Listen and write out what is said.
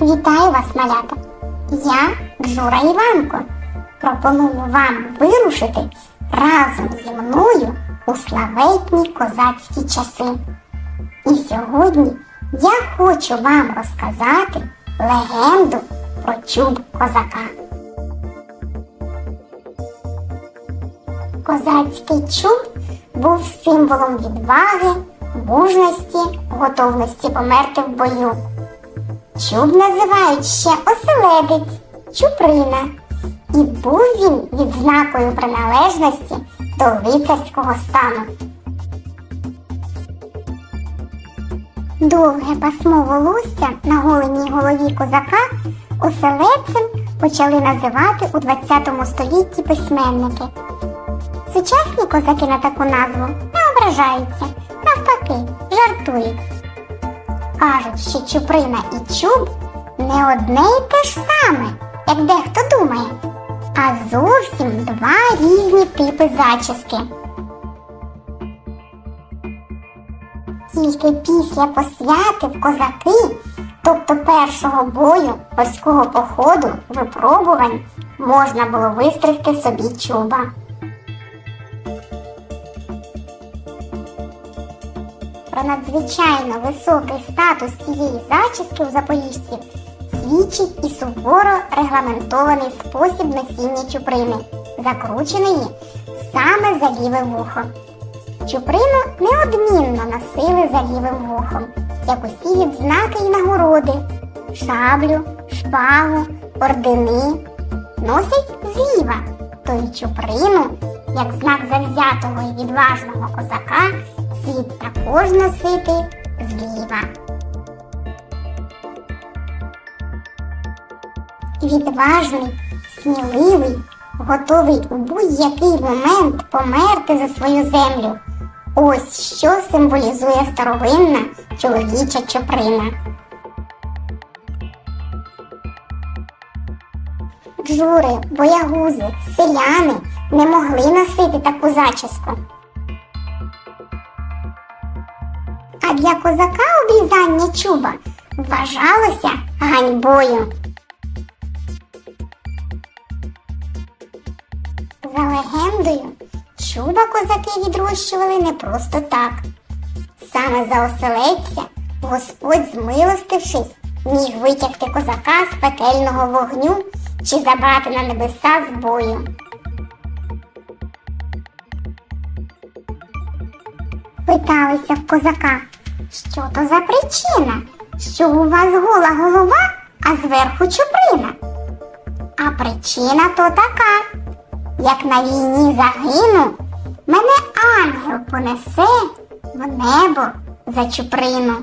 Вітаю вас, малята! Я Джура Іванко. Пропоную вам вирушити разом зі мною у славетні козацькі часи. І сьогодні я хочу вам розказати легенду про чуб козака. Козацький чуб був символом відваги, мужності, готовності померти в бою. Чуб називають ще оселедець, чуприна, і був він відзнакою приналежності до лицарського стану. Довге пасмо волосся на голеній голові козака оселедцем почали називати у 20 столітті письменники. Сучасні козаки на таку назву не ображаються, навпаки, жартують. Кажуть, що чуприна і чуб не одне і те ж саме, як дехто думає, а зовсім два різні типи зачіски. Тільки після посвяти в козаки, тобто першого бою морського походу, випробувань, можна було вистригти собі чуба. Про надзвичайно високий статус цієї зачіски у запоріжців свідчить і суворо регламентований спосіб носіння чуприни, закрученої саме за ліве вухо. Чуприну неодмінно носили за лівим вухом, як усі відзнаки і нагороди, шаблю, шпагу, ордени. Носять зліва, то й чуприну, як знак завзятого і відважного козака, також носити зліва. Відважний, сміливий, готовий у будь-який момент померти за свою землю. Ось що символізує старовинна чоловіча чуприна. Джури, боягузи, селяни не могли носити таку зачіску. Для козака обрізання чуба вважалося ганьбою. За легендою, чуба козаки відрощували не просто так. Саме за оселедця Господь, змилостившись, міг витягти козака з пекельного вогню чи забрати на небеса з бою. Питалися в козака, що то за причина, що у вас гола голова, а зверху чуприна. А причина то така. Як на війні загину, мене ангел понесе в небо за чуприну.